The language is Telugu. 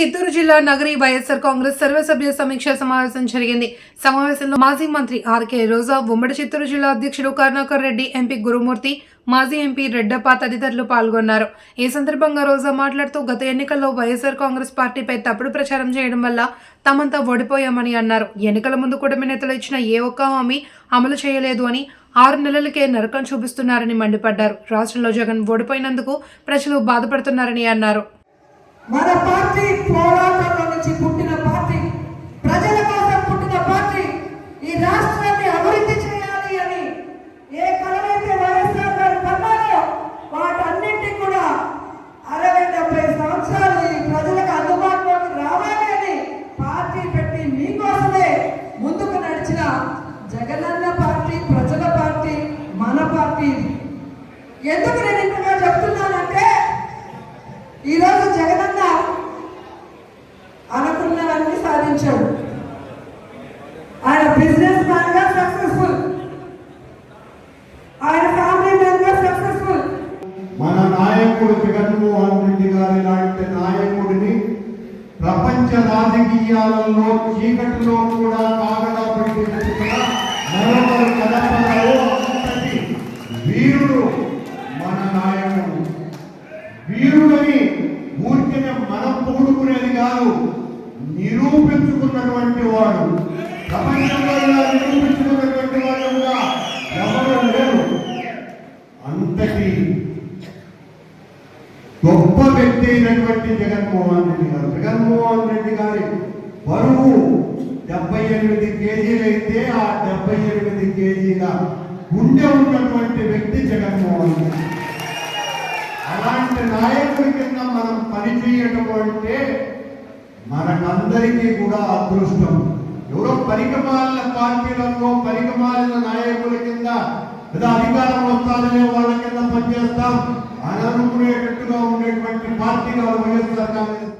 చిత్తూరు జిల్లా నగరి వైఎస్ఆర్ కాంగ్రెస్ సర్వసభ్య సమీక్ష సమావేశం జరిగింది. సమావేశంలో మాజీ మంత్రి ఆర్కే రోజా ఉమ్మడి చిత్తూరు జిల్లా అధ్యక్షుడు కరుణాకర్ రెడ్డి ఎంపీ గురుమూర్తి మాజీ ఎంపీ రెడ్డప్ప తదితరులు పాల్గొన్నారు. ఈ సందర్భంగా రోజా మాట్లాడుతూ గత ఎన్నికల్లో వైఎస్ఆర్ కాంగ్రెస్ పార్టీపై తప్పుడు ప్రచారం చేయడం వల్ల తమంతా ఓడిపోయామని అన్నారు. ఎన్నికల ముందు కూటమి నేతలు ఇచ్చిన ఏ ఒక్క హామీ అమలు చేయలేదు అని ఆరు నెలలకే నరకం చూపిస్తున్నారని మండిపడ్డారు. రాష్ట్రంలో జగన్ ఓడిపోయినందుకు ప్రజలు బాధపడుతున్నారని అన్నారు. మన పోరాటంలో నుంచి పుట్టిన పార్టీ ప్రజల కోసం పుట్టిన పార్టీ ఈ రాష్ట్రాన్ని అభివృద్ధి చేయాలి అని ఏ కలవైతే వైఎస్ఆర్ గారు కన్నారో వాటన్నింటినీ కూడా అరవై డెబ్బై సంవత్సరాలు ఈ ప్రజలకు అందుబాటులోకి రావాలి అని పార్టీ పెట్టి మీకోసమే ముందుకు నడిచిన జగనన్న పార్టీ ప్రజల పార్టీ మన పార్టీ. ఎందుకు నేను ఇంతగా చెప్తున్నానంటే ఈరోజు జగన్ నాయకుడు జగన్మోహన్ రెడ్డి గారి లాంటి నాయకుడిని ప్రపంచ రాజకీయాలలో చీకటిలో కూడా కాగడా పెట్టినట్టుగా మరొకరు కలపడరు అంతటి వీరుడు మన నాయకుడు. వీరుడని ఊరికనే మనం పొగుడుకునేది కాదు నిరూపించుకున్నటువంటి వాడు ప్రపంచంలో ఇలా నిరూపించుకున్నటువంటి వాడు కూడా ఎవరు లేరు అంతటి గొప్ప వ్యక్తి అయినటువంటి జగన్మోహన్ రెడ్డి గారు. జగన్మోహన్ రెడ్డి గారి బరువు డెబ్బై ఎనిమిది కేజీలు అయితే ఆ డెబ్బై ఎనిమిది కేజీల గుండె ఉన్నటువంటి వ్యక్తి జగన్మోహన్ రెడ్డి. అలాంటి నాయకుడి కింద మనం పనిచేయటం అంటే మనకందరికీ కూడా అదృష్టం. ఎవరో పరికమాలిన పార్టీలలో పరికమాలిన నాయకుల కింద లేదా అధికారం వస్తాదనే వాళ్ళ కింద పనిచేస్తాం. అని అనుకునేటట్టుగా ఉండేటువంటి పార్టీగా వైఎస్ఆర్ కాంగ్రెస్